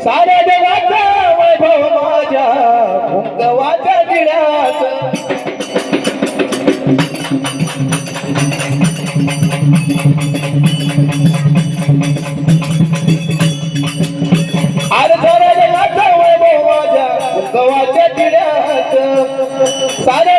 साऱ्या देवाचा वैभव माझ्या मुक्तवाच्या दिड्यात माझ्या मुक्तवाच्या दिड्यात साऱ्या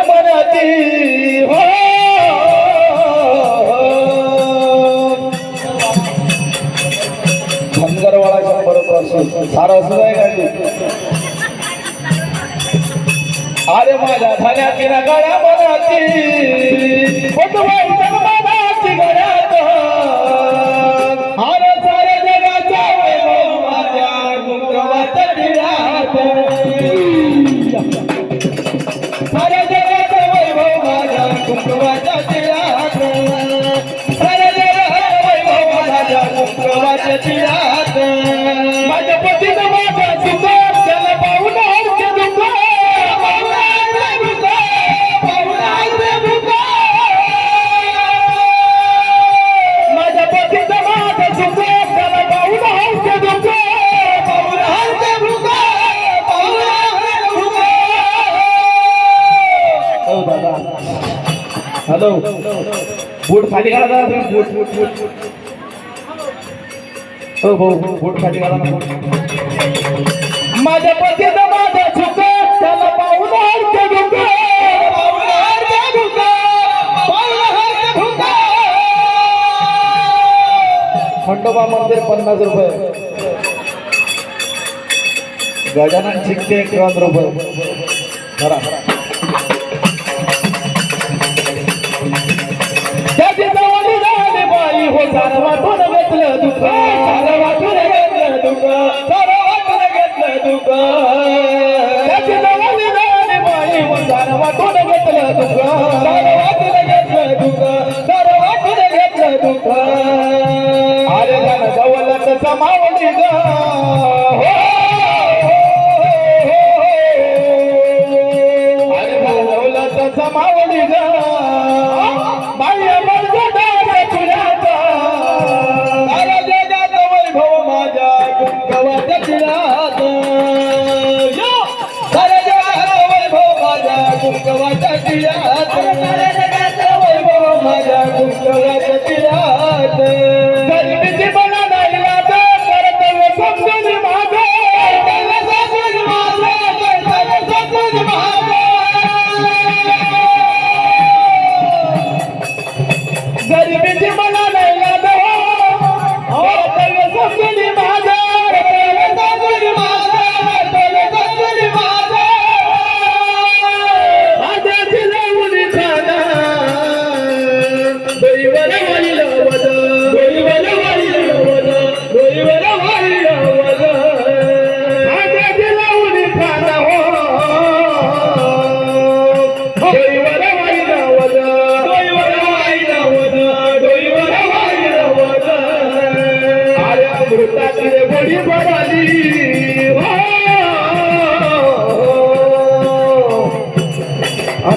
ધનગરવાળા શંભર ઉપર સારો સુધાઈ અરે મારા ધન્યા તેના ગાળા બનાતી हॅलो. बूट खाली घाला जरा बूट बूट बूट. हो हो, हो बूट खाली घाला माझ्या पतीचं खंडोबा मंदिर पन्नास रुपये. गजानन शिकते एक रुपये. खरा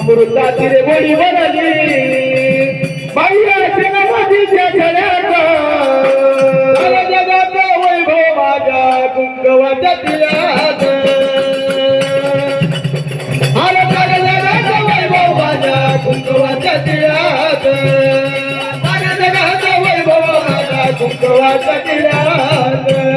अमृताची रे बोडी बनली बाईराच्या नवाजीच्या सड्यात जगाचा वैभव माझ्या कुंकवाच्या तिलात जगाचा वैभव माझ्या कुंकवाच्या तिळात जगाचा वैभव माझ्या कुंकवाच्या तिळात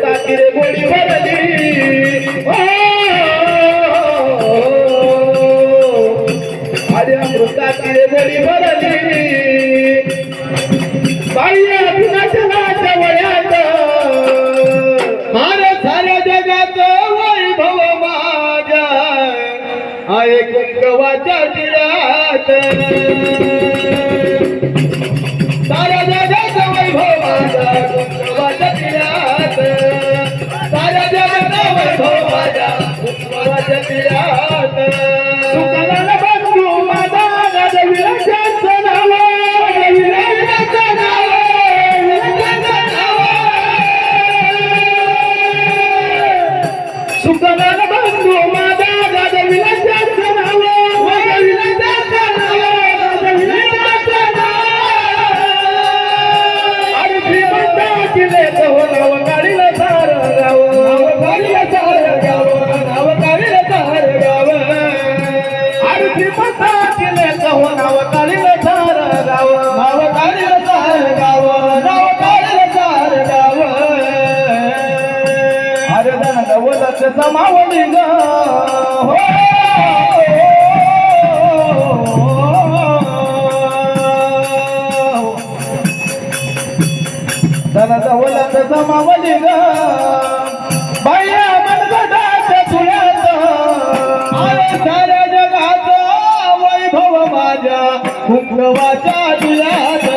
साखरे गोडी बदली अरे अमृता तिरे गोडी बदली बाई अभिनाशाला वयात मार झाल्या जगात वैभव माझ्या आहे कुंकवाच्या तिरात साऱ्या वैभव माझा जपियाता गमावली ग हो. धन दौलत गमावली ग बाया मनगटाच्या तुळ्यात आले साऱ्या जगात वैभव माझ्या कुंभवाच्या तुळ्यात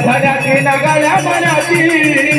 धड्याची नगळ्या मनाची.